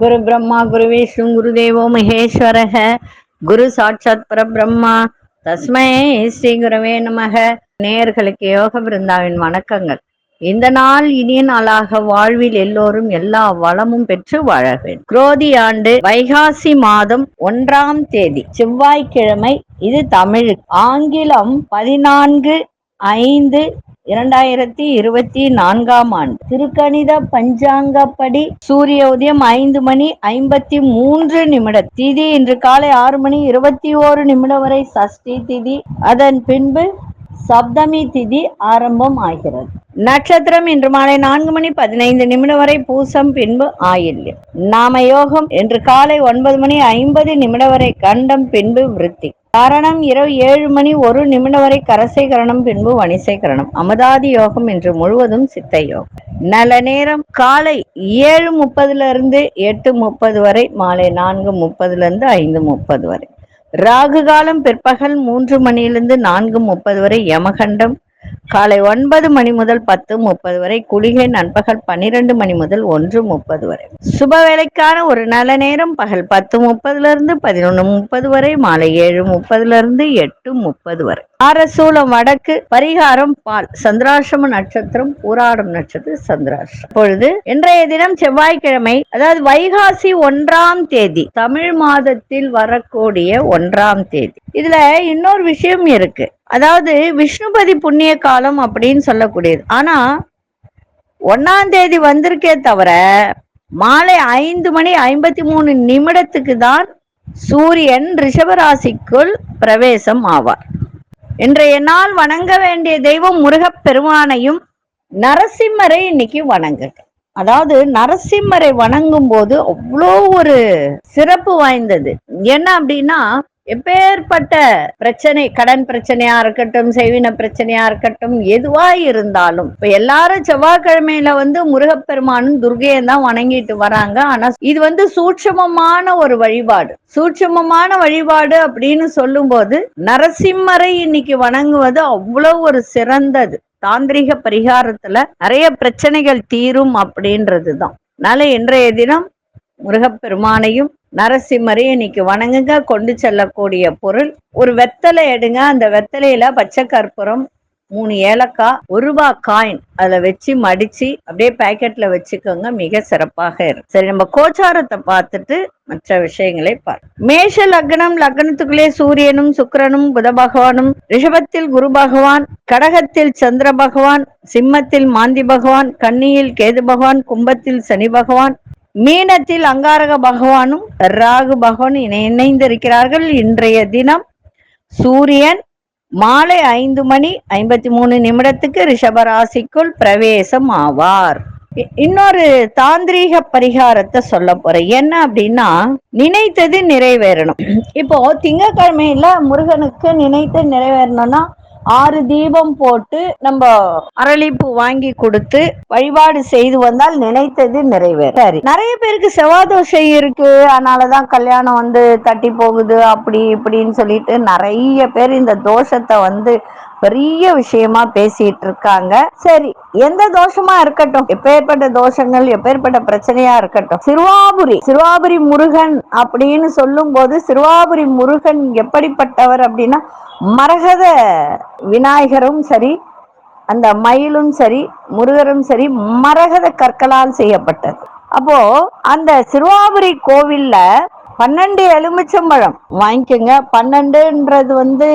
குரு பிரம்மா குரு விஷ்ணு குரு தேவோ மகேஸ்வரக. குரு சாட்சாத் பரபிரம்மா. தஸ்மை ஸ்ரீ குருவே நமக. நேயர்களுக்கு யோக பிருந்தாவின் வணக்கங்கள். இந்த நாள் இனிய நாளாக வாழ்வில் எல்லோரும் எல்லா வளமும் பெற்று வாழ வேண்டும் குரோதி ஆண்டு வைகாசி மாதம் ஒன்றாம் தேதி. செவ்வாய்க்கிழமை இது தமிழ். ஆங்கிலம் பதினான்கு ஐந்து இரண்டாயிரத்தி இருபத்தி நான்காம் ஆண்டு. திருக்கணித பஞ்சாங்கப்படி சூரிய உதயம் ஐந்து மணி ஐம்பத்தி மூன்று நிமிட திதி இன்று காலை ஆறு மணி இருபத்தி ஓரு நிமிடம் வரை சஷ்டி திதி. அதன் பின்பு சப்தமி திதி ஆரம்பம் ஆகிறது. நட்சத்திரம் இன்று மாலை நான்கு மணி பதினைந்து நிமிடம் வரை பூசம் பின்பு ஆயில்யம். நாம யோகம் இன்று காலை ஒன்பது மணி ஐம்பது நிமிடம் வரை கண்டம் பின்பு விருத்தி. காரணம் இரவு ஏழு மணி ஒரு நிமிடம் வரை கரசை கரணம் பின்பு வணிசை கரணம். அமதாதி யோகம் இன்று முழுவதும் சித்த யோகம். நல்ல நேரம் காலை ஏழு முப்பதுல இருந்து எட்டு முப்பது வரை மாலை நான்கு முப்பதுல இருந்து ஐந்து முப்பது வரை. ராகு காலம் பிற்பகல் மூன்று மணியிலிருந்து நான்கு முப்பது வரை யமகண்டம் காலை ஒன்பது மணி முதல் பத்து முப்பது வரை குளிகை நண்பகல் பன்னிரண்டு மணி முதல் ஒன்று முப்பது வரை. சுப வேலைக்கான ஒரு நல்ல நேரம் பகல் பத்து முப்பதுல இருந்து பதினொன்று முப்பது வரை மாலை ஏழு முப்பதுல இருந்து எட்டு முப்பது வரை. ஆரசூலம் வடக்கு பரிகாரம் பால். சந்திராசிரம நட்சத்திரம் போராடும் நட்சத்திரம் சந்திராசிரம் பொழுது இன்றைய தினம் செவ்வாய்க்கிழமை அதாவது வைகாசி ஒன்றாம் தேதி தமிழ் மாதத்தில் வரக்கூடிய ஒன்றாம் தேதி. இதுல இன்னொரு விஷயம் இருக்கு. அதாவது விஷ்ணுபதி புண்ணிய காலம் அப்படின்னு சொல்லக்கூடியது. ஆனா ஒன்னாம் தேதி வந்திருக்கே தவிர மாலை ஐந்து மணி ஐம்பத்தி மூணு நிமிடத்துக்கு தான் சூரியன் ரிஷபராசிக்குள் பிரவேசம் ஆவார். இன்றைய நாள் வணங்க வேண்டிய தெய்வம் முருகப் பெருமானையும் நரசிம்மரை இன்னைக்கு வணங்குங்க அதாவது நரசிம்மரை வணங்கும் போது அவ்வளோ ஒரு சிறப்பு வாய்ந்தது. என்ன அப்படின்னா எப்பேற்பட்ட பிரச்சனை கடன் பிரச்சனையா இருக்கட்டும் செய்வின பிரச்சனையா இருக்கட்டும் எதுவா இருந்தாலும் இப்ப எல்லாரும் செவ்வாய்க்கிழமையில வந்து முருகப்பெருமானும் துர்கையும் தான் வணங்கிட்டு வராங்க. ஆனா இது வந்து சூட்சமமான ஒரு வழிபாடு. சூட்சமமான வழிபாடு அப்படின்னு சொல்லும்போது நரசிம்மரை இன்னைக்கு வணங்குவது அவ்வளவு ஒரு சிறந்தது. தாந்திரிக பரிகாரத்துல நிறைய பிரச்சனைகள் தீரும் அப்படின்றதுதான். அதனால இன்றைய தினம் முருகப்பெருமானையும் நரசிம்மரை இன்னைக்கு வணங்குங்க கொண்டு செல்லக்கூடிய பொருள். ஒரு வெத்தலை எடுங்க அந்த வெத்தலையில பச்சை கற்பூரம் மூணு ஏலக்காய் ஒரு ரூபா காயின் அதுல வச்சு மடிச்சு அப்படியே பேக்கெட்ல வச்சுக்கோங்க மிக சிறப்பாக இருக்கும். சரி நம்ம கோச்சாரத்தை பார்த்துட்டு மற்ற விஷயங்களை பார். மேஷ லக்னம் லக்னத்துக்குள்ளே சூரியனும் சுக்கரனும் புத பகவானும் ரிஷபத்தில் குரு பகவான் கடகத்தில் சந்திர பகவான் சிம்மத்தில் மாந்தி பகவான் கன்னியில் கேது பகவான் கும்பத்தில் சனி பகவான் மீனத்தில் அங்காரக பகவானும் ராகு பகவானும் இணை இணைந்திருக்கிறார்கள். இன்றைய தினம் சூரியன் மாலை ஐந்து மணி ஐம்பத்தி மூணு நிமிடத்துக்கு ரிஷபராசிக்குள் பிரவேசம் ஆவார். இன்னொரு தாந்திரீக பரிகாரத்தை சொல்ல போறேன். என்ன அப்படின்னா நினைத்தது நிறைவேறணும். இப்போ திங்கக்கிழமையில முருகனுக்கு நினைத்து நிறைவேறணும்னா ஆறு தீபம் போட்டு நம்ம அரளிப்பூ வாங்கி கொடுத்து வழிபாடு செய்து வந்தால் நினைத்தது நிறைவேறும். சரி. நிறைய பேருக்கு செவ்வாதோஷை இருக்கு. அதனாலதான் கல்யாணம் வந்து தட்டி போகுது அப்படி இப்படின்னு சொல்லிட்டு நிறைய பேர் இந்த தோஷத்தை வந்து பெரிய விஷயமா பேசிட்டு இருக்காங்க சரி எந்த தோஷமா இருக்கட்டும். எப்பேற்பட்ட தோஷங்கள் எப்பேற்பட்ட பிரச்சனையா இருக்கட்டும். சிறுவாபுரி சிறுவாபுரி முருகன் அப்படின்னு சொல்லும் போது சிறுவாபுரி முருகன் எப்படிப்பட்டவர் அப்படின்னா மரகத விநாயகரும் சரி அந்த மயிலும் சரி முருகரும் சரி மரகத கற்களால் செய்யப்பட்டது. அப்போ அந்த சிறுவாபுரி கோவில்ல பன்னெண்டு எலுமிச்சம்பழம் வாங்கிக்கோங்க. பன்னெண்டுன்றது வந்து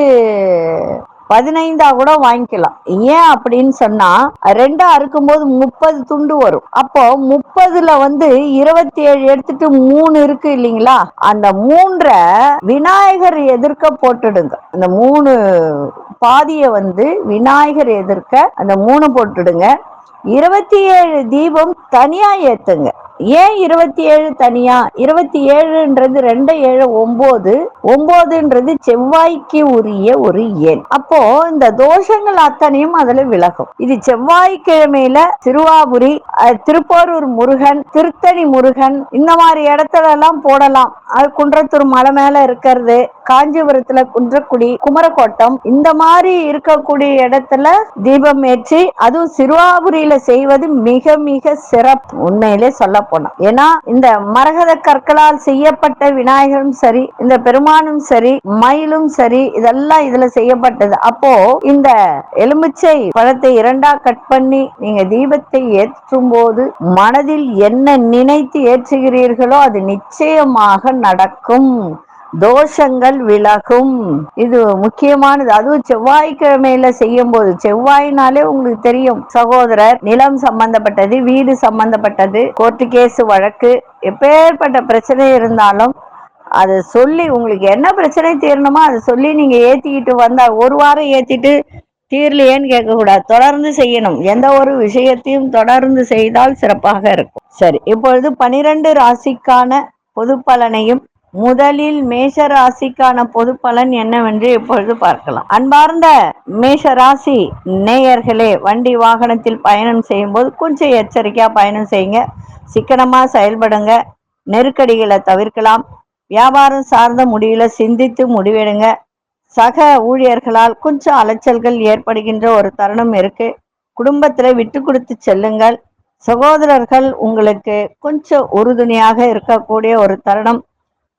பதினைந்தா கூட வாங்கிக்கலாம். ஏன் அப்படின்னு சொன்னா ரெண்டா அறுக்கும்போது முப்பது துண்டு வரும். அப்போ முப்பதுல வந்து இருபத்தி ஏழு எடுத்துட்டு மூணு இருக்கு இல்லைங்களா? அந்த மூன்றை விநாயகர் எதிர்க்க போட்டுடுங்க. அந்த மூணு பாதியை வந்து விநாயகர் எதிர்க்க அந்த மூணு போட்டுடுங்க. இருபத்தி ஏழு தீபம் தனியா ஏத்துங்க. ஏன் இருபத்தி ஏழு தனியா? இருபத்தி ஏழுன்றது ரெண்டு ஏழு ஒன்பது ஒன்பதுன்றது செவ்வாய்க்கு உரிய ஒரு எண். அப்போ இந்த தோஷங்கள் அத்தனையும் அதுல விலகும். இது செவ்வாய்க்கிழமையில திருவாபுரி அஹ், திருப்போரூர் முருகன் திருத்தணி முருகன் இந்த மாதிரி இடத்துல எல்லாம் போடலாம். அது குன்றத்தூர் மலை மேல இருக்கிறது. காஞ்சிபுரத்துல குன்றக்குடி குமரக்கோட்டம் இந்த மாதிரி இருக்கக்கூடிய இடத்துல தீபம் ஏற்றி அதுவும் சிறுவாபுரியில செய்வது மிக மிக சிறப்பு உண்மையிலே சொல்ல போனா ஏன்னா இந்த மரகத கற்களால் செய்யப்பட்ட விநாயகரும் சரி இந்த பெருமானும் சரி மயிலும் சரி இதெல்லாம் இதுல செய்யப்பட்டது. அப்போ இந்த எலுமிச்சை பழத்தை இரண்டா கட் பண்ணி நீங்க தீபத்தை ஏற்றும் போது மனதில் என்ன நினைத்து ஏற்றுகிறீர்களோ அது நிச்சயமாக நடக்கும். தோஷங்கள் விலகும். இது முக்கியமானது. அதுவும் செவ்வாய்க்கிழமையில செய்யும் போது செவ்வாய்னாலே உங்களுக்கு தெரியும் சகோதரர் நிலம் சம்பந்தப்பட்டது வீடு சம்பந்தப்பட்டது கோர்ட்டு கேஸ் வழக்கு எப்பேற்பட்ட பிரச்சனை இருந்தாலும் அதை சொல்லி உங்களுக்கு என்ன பிரச்சனை தீரணுமோ அதை சொல்லி நீங்க ஏத்திக்கிட்டு வந்தா ஒரு வாரம் ஏத்திட்டு தீரலையேன்னு கேட்கக்கூடாது. தொடர்ந்து செய்யணும். எந்த ஒரு விஷயத்தையும் தொடர்ந்து செய்தால் சிறப்பாக இருக்கும். சரி இப்பொழுது பனிரெண்டு ராசிக்கான பொது பலனையும் முதலில் மேஷ ராசிக்கான பொது பலன் என்னவென்று இப்பொழுது பார்க்கலாம். அன்பார்ந்த மேஷ ராசி நேயர்களே வண்டி வாகனத்தில் பயணம் செய்யும் போது கொஞ்சம் எச்சரிக்கையா பயணம் செய்யுங்க. சிக்கனமா செயல்படுங்க. நெருக்கடிகளை தவிர்க்கலாம். வியாபாரம் சார்ந்த முடிவுல சிந்தித்து முடிவெடுங்க. சக ஊழியர்களால் கொஞ்சம் அலைச்சல்கள் ஏற்படுகின்ற ஒரு தருணம் இருக்கு. குடும்பத்துல விட்டு கொடுத்து செல்லுங்கள். சகோதரர்கள் உங்களுக்கு கொஞ்சம் உறுதுணையாக இருக்கக்கூடிய ஒரு தருணம்.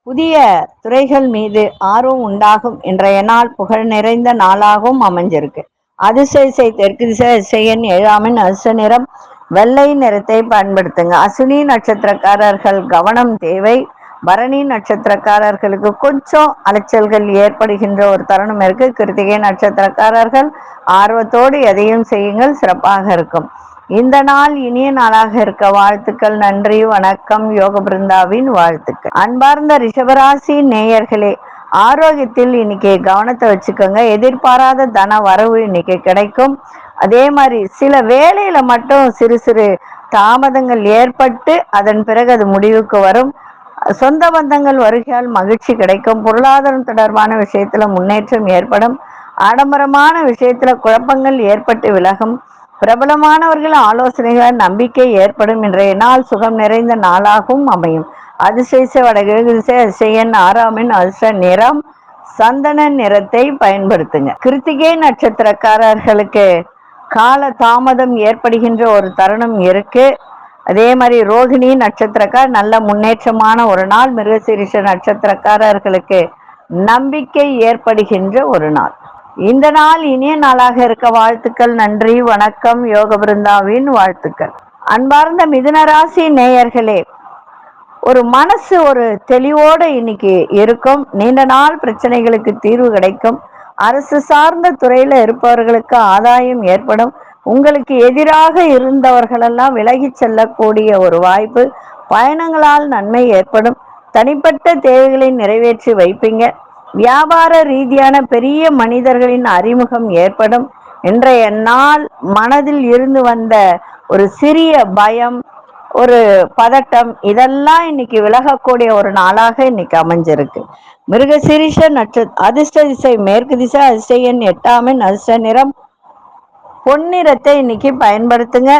புதிய துறைகள் மீது ஆர்வம் உண்டாகும். இன்றைய நாள் புகழ் நிறைந்த நாளாகவும் அமைஞ்சிருக்கு. அதிசயசை தெற்கு திசை அதிசயன் ஏழாமின் அசு நிறம். வெள்ளை நிறத்தை பயன்படுத்துங்க. அசுனி நட்சத்திரக்காரர்கள் கவனம் தேவை. பரணி நட்சத்திரக்காரர்களுக்கு கொஞ்சம் அலைச்சல்கள் ஏற்படுகின்ற ஒரு தருணம் இருக்கு. கிருத்திகை நட்சத்திரக்காரர்கள் ஆர்வத்தோடு எதையும் செய்யுங்கள். சிறப்பாக இருக்கும். இந்த நாள் இனிய நாளாக இருக்க வாழ்த்துக்கள் நன்றி வணக்கம் யோக பிருந்தாவின் வாழ்த்துக்கள். அன்பார்ந்த ரிஷபராசி நேயர்களே ஆரோக்கியத்தில் இன்னைக்கு கவனத்தை வச்சுக்கோங்க. எதிர்பாராத தன வரவு இன்னைக்கு கிடைக்கும். அதே மாதிரி சில வேலையில மட்டும் சிறு சிறு தாமதங்கள் ஏற்பட்டு அதன் பிறகு அது முடிவுக்கு வரும். சொந்த பந்தங்கள் வருகையால் மகிழ்ச்சி கிடைக்கும். பொருளாதாரம் தொடர்பான விஷயத்துல முன்னேற்றம் ஏற்படும். ஆடம்பரமான விஷயத்துல குழப்பங்கள் ஏற்பட்டு விலகும். பிரபலமானவர்கள் ஆலோசனைகள் நம்பிக்கை ஏற்படும் இன்றைய நாள் சுகம் நிறைந்த நாளாகவும் அமையும். அதிசய வடகிழக்கு திசை அதிசயன் ஆறாமின் அதிச நிறம் சந்தன நிறத்தை பயன்படுத்துங்க. கிருத்திகை நட்சத்திரக்காரர்களுக்கு கால தாமதம் ஏற்படுகின்ற ஒரு தருணம் இருக்கு. அதே மாதிரி ரோகிணி நட்சத்திரக்கார் நல்ல முன்னேற்றமான ஒரு நாள். மிருகசீரிஷ நட்சத்திரக்காரர்களுக்கு நம்பிக்கை ஏற்படுகின்ற ஒரு நாள். இந்த நாள் இனிய நாளாக இருக்க வாழ்த்துக்கள் நன்றி வணக்கம் யோக பிருந்தாவின் வாழ்த்துக்கள். அன்பார்ந்த மிதுனராசி நேயர்களே ஒரு மனசு ஒரு தெளிவோடு இன்னைக்கு இருக்கும். நீண்ட நாள் பிரச்சனைகளுக்கு தீர்வு கிடைக்கும். அரசு சார்ந்த துறையில இருப்பவர்களுக்கு ஆதாயம் ஏற்படும். உங்களுக்கு எதிராக இருந்தவர்களெல்லாம் விலகி செல்லக்கூடிய ஒரு வாய்ப்பு பயணங்களால் நன்மை ஏற்படும். தனிப்பட்ட தேவைகளை நிறைவேற்றி வைப்பீங்க. வியாபார ரீதியான பெரிய மனிதர்களின் அறிமுகம் ஏற்படும். இன்றைய நாள் மனதில் இருந்து வந்த ஒரு சிறிய பயம் ஒரு பதட்டம் இதெல்லாம் இன்னைக்கு விலகக்கூடிய ஒரு நாளாக இன்னைக்கு அமைஞ்சிருக்கு. மிருக சிரிஷ நட்ச அதிர்ஷ்ட திசை மேற்கு திசை அதிர்ஷ்ட எட்டாமின் அதிர்ஷ்ட நிறம். பொன்னிறத்தை இன்னைக்கு பயன்படுத்துங்க.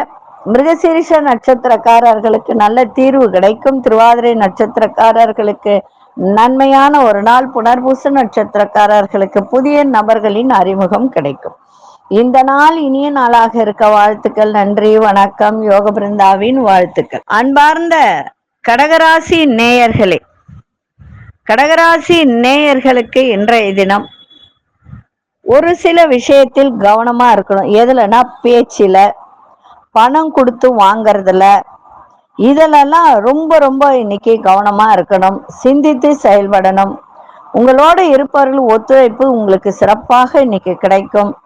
மிருகசீரிஷ நட்சத்திரக்காரர்களுக்கு நல்ல தீர்வு கிடைக்கும். திருவாதிரை நட்சத்திரக்காரர்களுக்கு நன்மையான ஒரு நாள் புனர்பூச நட்சத்திரக்காரர்களுக்கு புதிய நபர்களின் அறிமுகம் கிடைக்கும். இந்த நாள் இனிய நாளாக இருக்க வாழ்த்துக்கள் நன்றி வணக்கம் யோக பிருந்தாவின் வாழ்த்துக்கள். அன்பார்ந்த கடகராசி நேயர்களே கடகராசி நேயர்களுக்கு இன்றைய தினம் ஒரு சில விஷயத்தில் கவனமா இருக்கணும். எதுலன்னா பேச்சில பணம் கொடுத்து வாங்கறதுல இதிலெல்லாம் ரொம்ப ரொம்ப இன்னைக்கு கவனமா இருக்கணும். சிந்தித்து செயல்படணும். உங்களோட இருப்பவர்கள் ஒத்துழைப்பு உங்களுக்கு சிறப்பாக இன்னைக்கு கிடைக்கும்.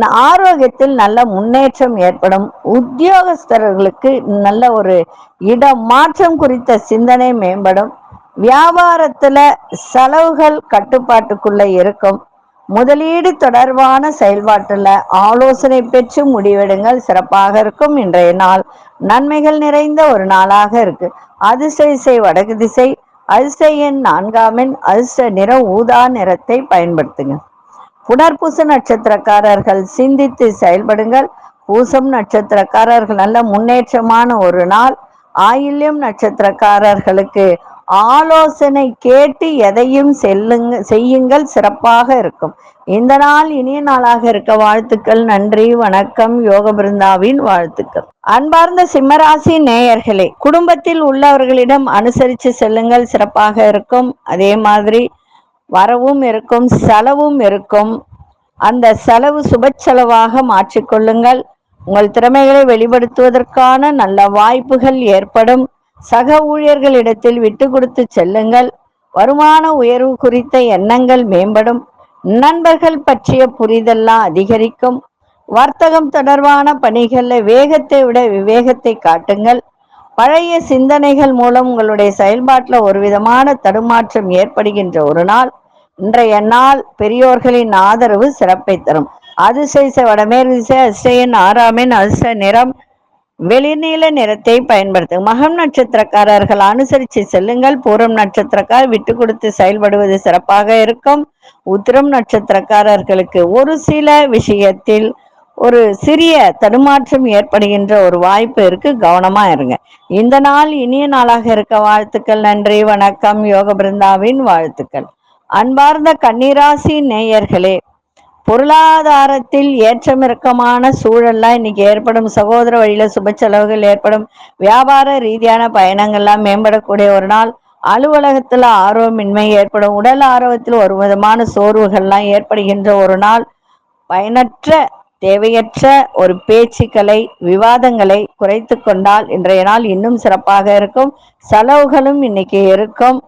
ஆரோக்கியத்தில் நல்ல முன்னேற்றம் ஏற்படும். உத்தியோகஸ்தர்களுக்கு நல்ல ஒரு இடம் மாற்றம் குறித்த சிந்தனை மேம்படும். வியாபாரத்துல செலவுகள் கட்டுப்பாட்டுக்குள்ள இருக்கும். முதலீடு தொடர்பான செயல்பாட்டுல ஆலோசனை பெற்று முடிவெடுங்கள். சிறப்பாக இருக்கும் இன்றைய நாள். நன்மைகள் நிறைந்த ஒரு நாளாக இருக்கு. அதிர்ஷ்ட இசை வடக்கு திசை அதிர்ஷ்ட எண் நான்காமின் அதிர்ஷ்ட நிற ஊதா நிறத்தை பயன்படுத்துங்க. புனர்பூச நட்சத்திரக்காரர்கள் சிந்தித்து செயல்படுங்கள். பூசம் நட்சத்திரக்காரர்கள் நல்ல முன்னேற்றமான ஒரு நாள். ஆயில்யம் நட்சத்திரக்காரர்களுக்கு ஆலோசனை கேட்டு எதையும் செல்லுங்க செய்யுங்கள் சிறப்பாக இருக்கும். இந்த நாள் இனிய நாளாக இருக்க வாழ்த்துக்கள் நன்றி வணக்கம் யோக பிருந்தாவின் வாழ்த்துக்கள். அன்பார்ந்த சிம்மராசி நேயர்களே குடும்பத்தில் உள்ளவர்களிடம் அனுசரித்து செல்லுங்கள் சிறப்பாக இருக்கும். அதே மாதிரி வரவும் இருக்கும் செலவும் இருக்கும். அந்த செலவு சுப செலவாக மாற்றிக்கொள்ளுங்கள் உங்கள் திறமைகளை வெளிப்படுத்துவதற்கான நல்ல வாய்ப்புகள் ஏற்படும். சக ஊழியர்களிடத்தில் விட்டு கொடுத்து செல்லுங்கள். வருமான உயர்வு குறித்த எண்ணங்கள் மேம்படும். நண்பர்கள் பற்றிய புரிதெல்லாம் அதிகரிக்கும். வர்த்தகம் தொடர்பான பணிகளில் வேகத்தை விட விவேகத்தை காட்டுங்கள். பழைய சிந்தனைகள் மூலம் உங்களுடைய செயல்பாட்டில் ஒரு விதமான தடுமாற்றம் ஏற்படுகின்ற ஒரு நாள். இன்றைய நாள் பெரியோர்களின் ஆதரவு சிறப்பை தரும். அதிசய வடமேற்கு திசை அதிசயன் ஆறாமின் அதிர்ஷ்ட நிறம். வெளிநீல நிறத்தை பயன்படுத்தும் மகம் நட்சத்திரக்காரர்கள் அனுசரித்து செல்லுங்கள். பூரம் நட்சத்திரக்கார் விட்டு கொடுத்து செயல்படுவது சிறப்பாக இருக்கும். உத்திரம் நட்சத்திரக்காரர்களுக்கு ஒரு சில விஷயத்தில் ஒரு சிறிய தடுமாற்றம் ஏற்படுகின்ற ஒரு வாய்ப்பு இருக்கு. கவனமா இருங்க. இந்த நாள் இனிய நாளாக இருக்க வாழ்த்துக்கள். நன்றி வணக்கம். யோக பிருந்தாவின் வாழ்த்துக்கள். அன்பார்ந்த கன்னிராசி நேயர்களே பொருளாதாரத்தில் ஏற்றமிறக்கமான சூழல்லாம் இன்னைக்கு ஏற்படும். சகோதர வழியில சுப செலவுகள் ஏற்படும். வியாபார ரீதியான பயணங்கள்லாம் மேம்படக்கூடிய ஒரு நாள். அலுவலகத்துல ஆர்வமின்மை ஏற்படும். உடல் ஆர்வத்தில் ஒரு விதமான சோர்வுகள்லாம் ஏற்படுகின்ற ஒரு நாள். பயனற்ற தேவையற்ற ஒரு பேச்சுக்களை விவாதங்களை குறைத்து கொண்டால் இன்றைய நாள் இன்னும் சிறப்பாக இருக்கும். செலவுகளும் இன்னைக்கு இருக்கும்.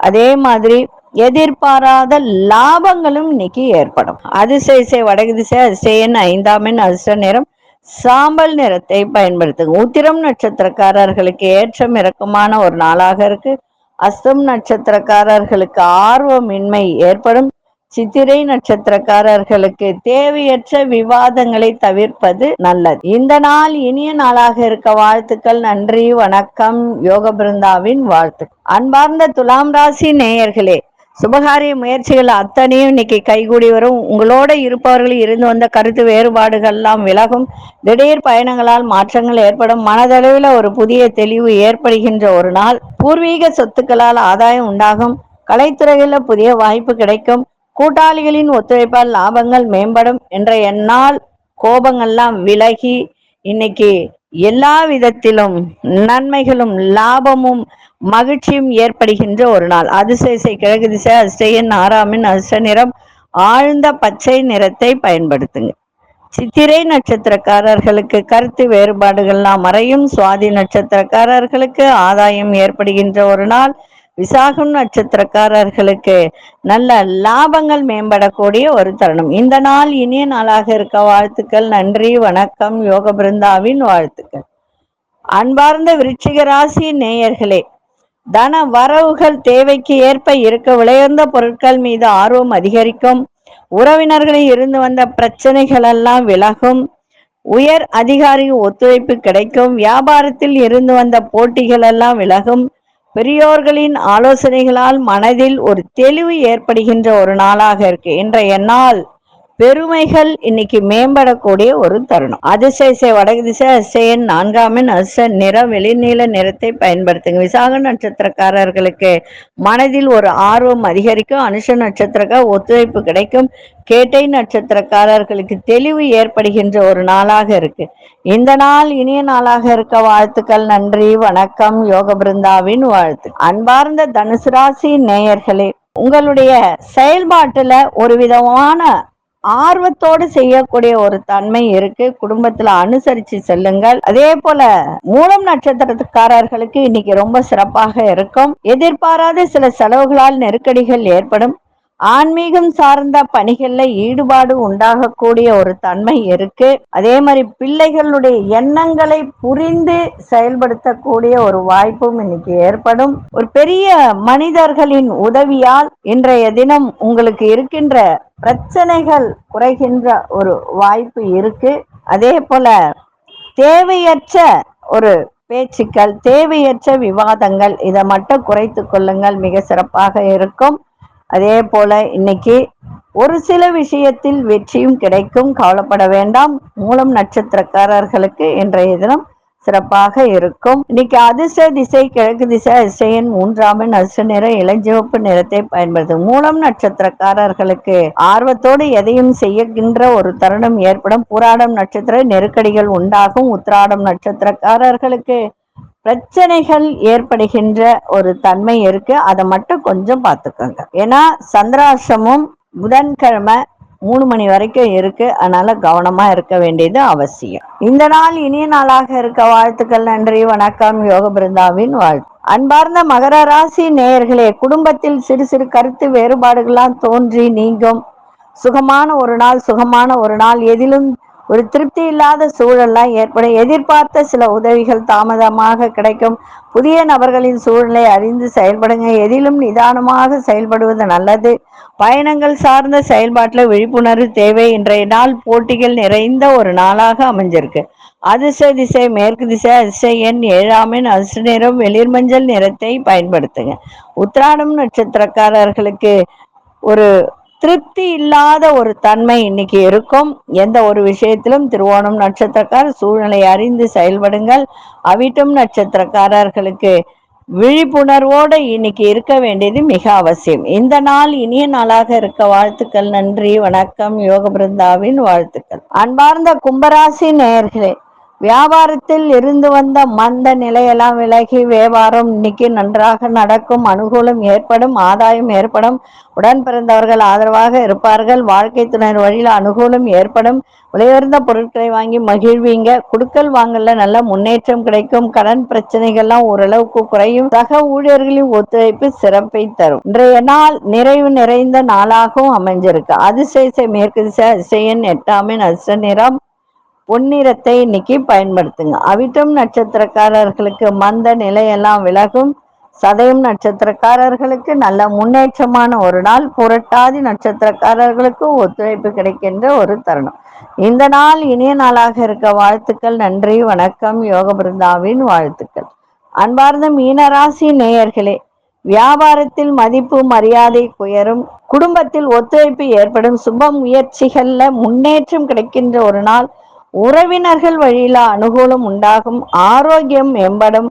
அதே மாதிரி எதிர்பாராத லாபங்களும் இன்னைக்கு ஏற்படும். அதிசய வடகு திசை அதிசயன் ஐந்தாம் எண் அதிர்ஷ்ட நிறம் சாம்பல் நிறத்தை பயன்படுத்துங்க. உத்திரம் நட்சத்திரக்காரர்களுக்கு ஏற்றம் இறக்கமான ஒரு நாளாக இருக்கு. அஸ்தம் நட்சத்திரக்காரர்களுக்கு ஆர்வமின்மை ஏற்படும். சித்திரை நட்சத்திரக்காரர்களுக்கு தேவையற்ற விவாதங்களை தவிர்ப்பது நல்லது. இந்த நாள் இனிய நாளாக இருக்க வாழ்த்துக்கள் நன்றி வணக்கம். யோக பிருந்தாவின் வாழ்த்து அன்பார்ந்த துலாம் ராசி நேயர்களே சுபகாரிய முயற்சிகள் அத்தனையும் இன்னைக்கு கைகூடி வரும். உங்களோட இருப்பவர்கள் இருந்து வந்த கருத்து வேறுபாடுகள் எல்லாம் விலகும். திடீர் பயணங்களால் மாற்றங்கள் ஏற்படும். மனதளவில் ஒரு புதிய தெளிவு ஏற்படுகின்ற ஒரு நாள். பூர்வீக சொத்துக்களால் ஆதாயம் உண்டாகும். கலைத்துறையில் புதிய வாய்ப்பு கிடைக்கும். கூட்டாளிகளின் ஒத்துழைப்பால் லாபங்கள் மேம்படும். என்ற என்னால் கோபங்கள்லாம் விலகி இன்னைக்கு எல்லா விதத்திலும் நன்மைகளும் லாபமும் மகிழ்ச்சியும் ஏற்படுகின்ற ஒரு நாள். அதிசயசை கிழக்கு திசை அதிசயன் ஆறாமின் அதிர்ஷ்ட நிறம். ஆழ்ந்த பச்சை நிறத்தை பயன்படுத்துங்க. சித்திரை நட்சத்திரக்காரர்களுக்கு கருத்து வேறுபாடுகள்லாம் மறையும். சுவாதி நட்சத்திரக்காரர்களுக்கு ஆதாயம் ஏற்படுகின்ற ஒரு நாள். விசாகம் நட்சத்திரக்காரர்களுக்கு நல்ல லாபங்கள் மேம்படக்கூடிய ஒரு தருணம். இந்த நாள் இனிய நாளாக இருக்க வாழ்த்துக்கள். நன்றி வணக்கம். யோக பிருந்தாவின் வாழ்த்துக்கள். அன்பார்ந்த விருச்சிக ராசி நேயர்களே தன வரவுகள் தேவைக்கு ஏற்ப இருக்க விளையர்ந்த பொருட்கள் மீது ஆர்வம் அதிகரிக்கும். உறவினர்களில் இருந்து வந்த பிரச்சனைகள் எல்லாம் விலகும். உயர் அதிகாரி ஒத்துழைப்பு கிடைக்கும். வியாபாரத்தில் இருந்து வந்த போட்டிகள் எல்லாம் விலகும். பெரியோர்களின் ஆலோசனைகளால் மனதில் ஒரு தெளிவு ஏற்படுகின்ற ஒரு நாளாக இருக்கு. இன்றைய நாள் பெருமைகள் இன்னைக்கு மேம்படக்கூடிய ஒரு தருணம். அதிசய வடகு திசை அசையன் நான்காமின் அச நிற வெளிநீல நிறத்தை பயன்படுத்துங்க. விசாக நட்சத்திரக்காரர்களுக்கு மனதில் ஒரு ஆர்வம் அதிகரிக்கும். அனுஷ நட்சத்திரக்கார ஒத்துழைப்பு கிடைக்கும். கேட்டை நட்சத்திரக்காரர்களுக்கு தெளிவு ஏற்படுகின்ற ஒரு நாளாக இருக்கு. இந்த நாள் இனிய நாளாக இருக்க வாழ்த்துக்கள் நன்றி வணக்கம். யோக பிருந்தாவின் வாழ்த்து. அன்பார்ந்த தனுசு ராசி நேயர்களே உங்களுடைய செயல்பாட்டுல ஒரு விதமான ஆர்வத்தோடு செய்யக்கூடிய ஒரு தன்மை இருக்கு. குடும்பத்துல அனுசரிச்சு செல்லுங்கள். அதே போல மூலம் நட்சத்திரக்காரர்களுக்கு இன்னைக்கு ரொம்ப சிறப்பாக இருக்கும். எதிர்பாராத சில செலவுகளால் நெருக்கடிகள் ஏற்படும். ஆன்மீகம் சார்ந்த பணிகள்ல ஈடுபாடு உண்டாகக்கூடிய ஒரு தன்மை இருக்கு. அதே மாதிரி பிள்ளைகளுடைய எண்ணங்களை புரிந்து செயல்படுத்தக்கூடிய ஒரு வாய்ப்பும் இன்னைக்கு ஏற்படும். ஒரு பெரிய மனிதர்களின் உதவியால் இன்றைய தினம் உங்களுக்கு இருக்கின்ற பிரச்சனைகள் குறைகின்ற ஒரு வாய்ப்பு இருக்கு. அதே போல தேவையற்ற ஒரு பேச்சுக்கள் தேவையற்ற விவாதங்கள் இதை மட்டும் குறைத்து கொள்ளுங்கள். மிக சிறப்பாக இருக்கும். அதே போல இன்னைக்கு ஒரு சில விஷயத்தில் வெற்றியும் கிடைக்கும். கவலைப்பட வேண்டாம். மூலம் நட்சத்திரக்காரர்களுக்கு இன்றைய தினம் சிறப்பாக இருக்கும். இன்னைக்கு அதிர்ஷ்ட திசை கிழக்கு திசை அதிசயன் மூன்றாமின் எண் அதிர்ஷ்ட நிறம் இளஞ்சிவப்பு நிறத்தை பயன்படுத்தும். மூலம் நட்சத்திரக்காரர்களுக்கு ஆர்வத்தோடு எதையும் செய்கின்ற ஒரு தருணம் ஏற்படும். புராடம் நட்சத்திர நெருக்கடிகள் உண்டாகும். உத்திராடம் நட்சத்திரக்காரர்களுக்கு பிரச்சனைகள் ஏற்படுகின்ற ஒரு தன்மை இருக்கு. அதை மட்டும் கொஞ்சம் பார்த்துக்கோங்க. ஏன்னா சந்திராசமும் புதன்கிழமை மூணு மணி வரைக்கும் இருக்கு. அதனால கவனமா இருக்க வேண்டியது அவசியம். இந்த நாள் இனிய நாளாக இருக்க வாழ்த்துக்கள் நன்றி வணக்கம். யோக பிருந்தாவின் வாழ்த்து. அன்பார்ந்த மகர ராசி நேயர்களே குடும்பத்தில் சிறு சிறு கருத்து வேறுபாடுகள்லாம் தோன்றி நீங்கும். சுகமான ஒரு நாள் சுகமான ஒரு நாள். எதிலும் ஒரு திருப்தி இல்லாத சூழல்லாம் ஏற்படும் எதிர்பார்த்த சில உதவிகள் தாமதமாக கிடைக்கும். புதிய நபர்களின் சூழலை அறிந்து செயல்படுங்க. எதிலும் நிதானமாக செயல்படுவது நல்லது. பயணங்கள் சார்ந்த செயல்பாட்டில் விழிப்புணர்வு தேவை. இன்றைய நாள் போட்டிகள் நிறைந்த ஒரு நாளாக அமைஞ்சிருக்கு. அதிர்ஷ்ட திசை மேற்கு திசை அதிர்ஷ்ட எண் ஏழாமின் அதிர்ஷ்ட நிறம் வெளிர் மஞ்சள் நிறத்தை பயன்படுத்துங்க. உத்ராடம் நட்சத்திரக்காரர்களுக்கு ஒரு திருப்தி இல்லாத ஒரு தன்மை இன்னைக்கு இருக்கும். எந்த ஒரு விஷயத்திலும் திருவோணம் நட்சத்திரக்கார் சூழ்நிலை அறிந்து செயல்படுங்கள். அவிட்டும் நட்சத்திரக்காரர்களுக்கு விழிப்புணர்வோடு இன்னைக்கு இருக்க வேண்டியது மிக அவசியம். இந்த நாள் இனிய நாளாக இருக்க வாழ்த்துக்கள். நன்றி வணக்கம். யோக பிருந்தாவின் வாழ்த்துக்கள். அன்பார்ந்த கும்பராசி நேயர்களே வியாபாரத்தில் இருந்து வந்த மந்த நிலையெல்லாம் விலகி வியாபாரம் இன்னைக்கு நன்றாக நடக்கும். அனுகூலம் ஏற்படும் ஆதாயம் ஏற்படும். உடன் பிறந்தவர்கள் ஆதரவாக இருப்பார்கள். வாழ்க்கை துணர் வழியில் அனுகூலம் ஏற்படும். விலையுயர்ந்த பொருட்களை வாங்கி மகிழ்வீங்க. குடுக்கல் வாங்கல நல்ல முன்னேற்றம் கிடைக்கும். கடன் பிரச்சனைகள்லாம் ஓரளவுக்கு குறையும். சக ஊழியர்களின் ஒத்துழைப்பு சிறப்பை தரும். இன்றைய நாள் நிறைவு நிறைந்த நாளாகவும் அமைஞ்சிருக்கு. அதிசய மேற்கு திசை அதிசயன் எட்டாமின் அதிர்ஷ்ட நிறம். பொன்னிறத்தை இன்னைக்கு பயன்படுத்துங்க. அவிட்டம் நட்சத்திரக்காரர்களுக்கு மந்த நிலையெல்லாம் விலகும். சதயம் நட்சத்திரக்காரர்களுக்கு நல்ல முன்னேற்றமான ஒரு நாள். புரட்டாதி நட்சத்திரக்காரர்களுக்கு ஒத்துழைப்பு கிடைக்கின்ற ஒரு தருணம். இந்த நாள் இனிய நாளாக இருக்க வாழ்த்துக்கள் நன்றி வணக்கம். யோக பிருந்தாவின் வாழ்த்துக்கள். அன்பார்ந்த மீனராசி நேயர்களே வியாபாரத்தில் மதிப்பு மரியாதை உயரும். குடும்பத்தில் ஒத்துழைப்பு ஏற்படும். சுப முயற்சிகள்ல முன்னேற்றம் கிடைக்கின்ற ஒரு நாள். உறவினர்கள் வழியில அனுகூலம் உண்டாகும் ஆரோக்கியம் மேம்படும்.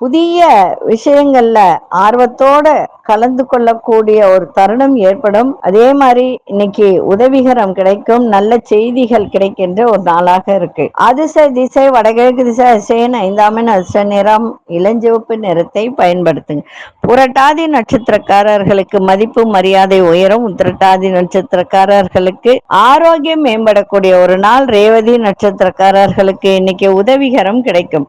புதிய விஷயங்கள்ல ஆர்வத்தோட கலந்து கொள்ளக்கூடிய ஒரு தருணம் ஏற்படும். அதே மாதிரி இன்னைக்கு உதவிகரம் கிடைக்கும் நல்ல செய்திகள் கிடைக்கின்ற ஒரு நாளாக இருக்கு. அதிர்ஷ்ட திசை வடகிழக்கு திசை அதிசயன் ஐந்தாமின் அதிர்ஷ்ட நிறம் இளஞ்சிவப்பு நிறத்தை பயன்படுத்துங்க. புரட்டாதி நட்சத்திரக்காரர்களுக்கு மதிப்பு மரியாதை உயரும் உத்திரட்டாதி நட்சத்திரக்காரர்களுக்கு ஆரோக்கியம் மேம்படக்கூடிய ஒரு நாள். ரேவதி நட்சத்திரக்காரர்களுக்கு இன்னைக்கு உதவிகரம் கிடைக்கும்.